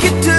คิดถึ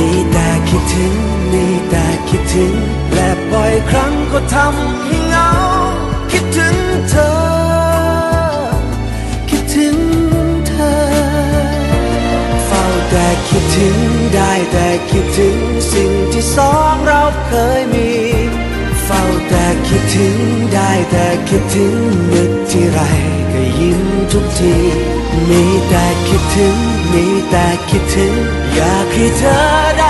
มีแต่คิดถึง มีแต่คิดถึง และบ่อยครั้งก็ทำให้เหงา คิดถึงเธอ คิดถึงเธอ เฝ้าแต่คิดถึง ได้แต่คิดถึง สิ่งที่สองเราเคยมี แต่คิดถึงได้แต่คิดถึงนึกที่ไรก็ยิ้มทุกที มีแต่คิดถึง มีแต่คิดถึง อยากให้เธอได้